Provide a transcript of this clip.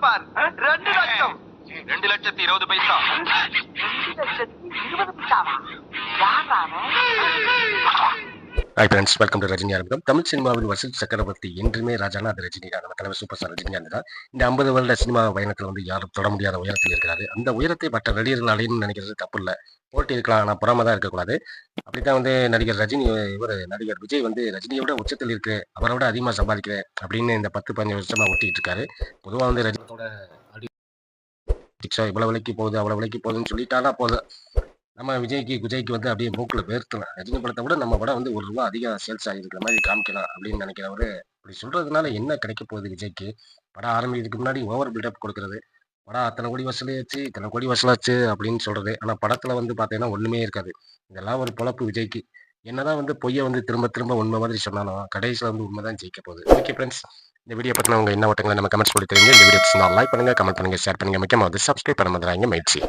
பார் ரெண்டு லட்சம். ரெண்டு லட்சத்தி இருபது பைசா? ரெண்டு லட்சத்தி இருபது பைசாவா? யாரா? Hi friends welcome to Rajini ஆரம்பம் தமிழ் சினிமாவின் வசூல் சக்கரவர்த்தி என்றுமே ராஜானா அது ரஜினி தான் நம்ம தலைவர் சூப்பர் ஸ்டார் ரஜினிகாந்த் தான். இந்த ஐம்பது வருட சினிமா பயணத்தில் வந்து யாரும் தொட முடியாத உயரத்தில் இருக்கிறாரு. அந்த உயரத்தை மற்ற நடிகர்கள் அடையணும்னு நினைக்கிறது தப்பு இல்லை. போட்டி இருக்கலாம் ஆனால் புறாம தான் இருக்கக்கூடாது. அப்படித்தான் வந்து நடிகர் ரஜினி இவர் நடிகர் விஜய் வந்து ரஜினியோட உச்சத்தில் இருக்கு அவரை விட அதிகமாக சம்பாதிக்கிறேன் அப்படின்னு இந்த பத்து பதினஞ்சு வருஷமா ஒட்டிட்டு இருக்காரு. பொதுவாக வந்து ரஜினியோட இவ்வளோ இவ்வளவு விலைக்கு போகுது அவ்வளவு விலைக்கு போகுதுன்னு சொல்லிட்டானா போதும். நம்ம விஜய்க்கு விஜய்க்கு வந்து அப்படியே மூக்கில் வேர்த்தலாம் ரஜினி படத்தை விட நம்ம படம் வந்து ஒரு ரூபா அதிகம் சேல்ஸ் ஆகிருக்கிற மாதிரி காமிக்கலாம் அப்படின்னு நினைக்கிறவரு இப்படி சொல்கிறதுனால என்ன கிடைக்க போகுது விஜய்க்கு? படம் ஆரம்பிக்கிறதுக்கு முன்னாடி ஓவர் பில்டப் கொடுக்குறது. படம் அத்தனை கோடி வசூலாச்சு இத்தனை கோடி வசூலாச்சு அப்படின்னு சொல்கிறது ஆனால் படத்தில் வந்து பார்த்தீங்கன்னா ஒன்றுமே இருக்காது. இதெல்லாம் ஒரு பொழப்பு விஜய்க்கு. என்னதான் வந்து பொய்யை வந்து திரும்ப திரும்ப உண்மை மாதிரி சொன்னாலும் கடைசியில் வந்து உண்மை தான் ஜெயிக்க போகுது. ஓகே ஃப்ரெண்ட்ஸ் இந்த வீடியோ பற்றின உங்கள் என்ன ஓட்டங்களை நம்ம கமெண்ட்ஸ் பண்ணி தெரியுங்க இந்த வீடியோ லைக் பண்ணுங்க கமெண்ட் பண்ணுங்க ஷேர் பண்ணுங்கள் முக்கியமாக வந்து சப்ஸ்கிரைப் பண்ண மாதிரி மகிழ்ச்சி